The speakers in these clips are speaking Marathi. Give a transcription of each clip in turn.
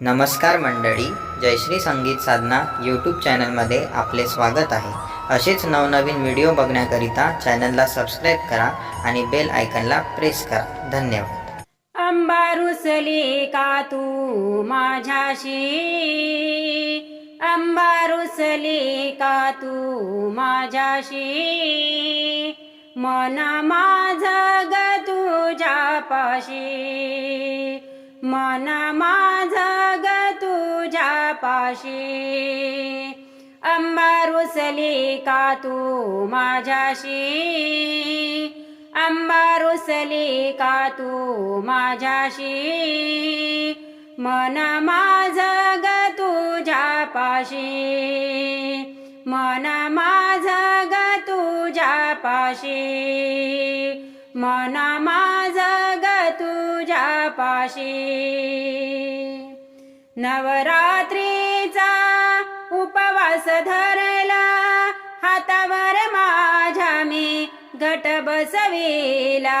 नमस्कार मंडळी जयश्री संगीत साधना यूट्यूब चॅनलमध्ये आपले स्वागत आहे. असेच नवनवीन व्हिडिओ बघण्याकरिता चॅनलला सबस्क्राईब करा आणि बेल आयकनला प्रेस करा. धन्यवाद. आंबा रुसली का तू माझ्याशी? आंबा रुसली का तू माझ्याशी? मन माझ ग तुझ्या मन माझ पाशी. आंबा रुसली का तू माझ्याशी? आंबा रुसली का तू माझ्याशी? मन माझ ग तुझ्या पाशी. मन माझ ग तुझ्या पाशी. मन माझ ग तुझ्या पाशी. नवरात्रीचा उपवास धरला. हातावर माझ्या मी घट बसविला.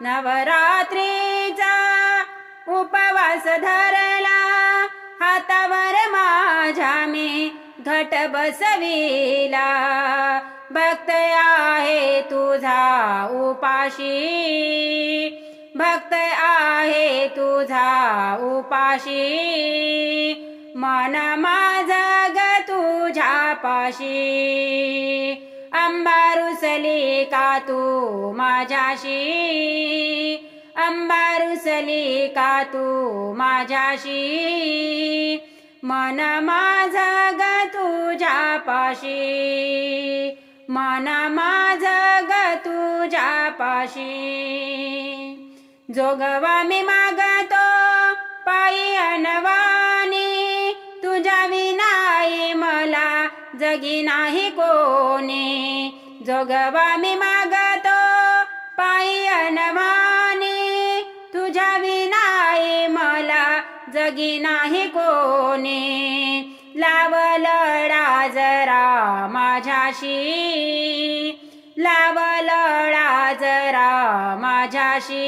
नवरात्रीचा उपवास धरला. हातावर माझ्या मी घट बसविला. भक्त आहे तुझा उपाशी. भक्त आहे तुझा उपाशी. मन माझ ग तुझ्या पाशी. आंबा रुसली का तू माझ्याशी? आंबा रुसली का तू माझ्याशी? मन माझ ग तुझ्या पाशी. मन माझ ग तुझ्या पाशी. जोगवा मी मागतो पायी अनवानी तुझ्या विनाई मला जगी नाही कोणी. जोगवा मी मागतो पायी अनवानी तुझ्या विनाई मला जगी नाही कोणी. लावलडा जरा माझ्याशी. लावलडा जरा माझ्याशी.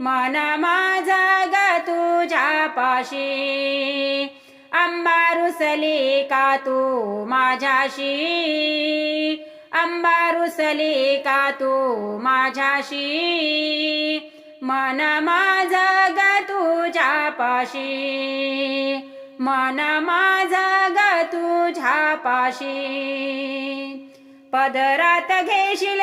मन माझा ग तुझ्या पाशी आंबा रुसली का तू माझ्याशी? आंबा रुसली का तू माझ्याशी? मन माझा ग तुझ्या पाशी मन माझा ग तुझ्या पाशी पदरात घेशील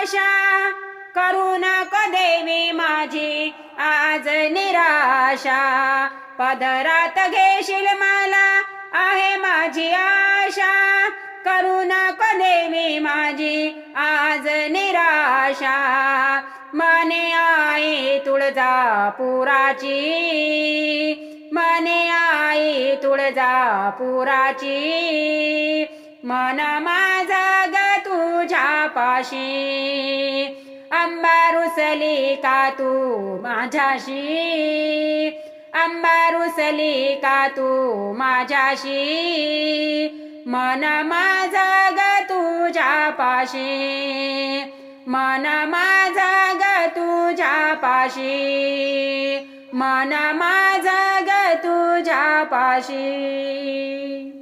आशा करू नको देवी माझी आज निराशा. पदरात घेशील मला आहे माझी आशा. करू नको देवी माझी आज निराशा. मने आई तुळजा पुराची मने आई तुळजा पुराची माझ ग पाशी आंबा रुसली का तू माझ्याशी. आंबा रुसली का तू माझ्याशी. मन माझा ग तुझ्या पाशी मन माझा ग तुझ्या पाशी मन माझा ग तुझ्या पाशी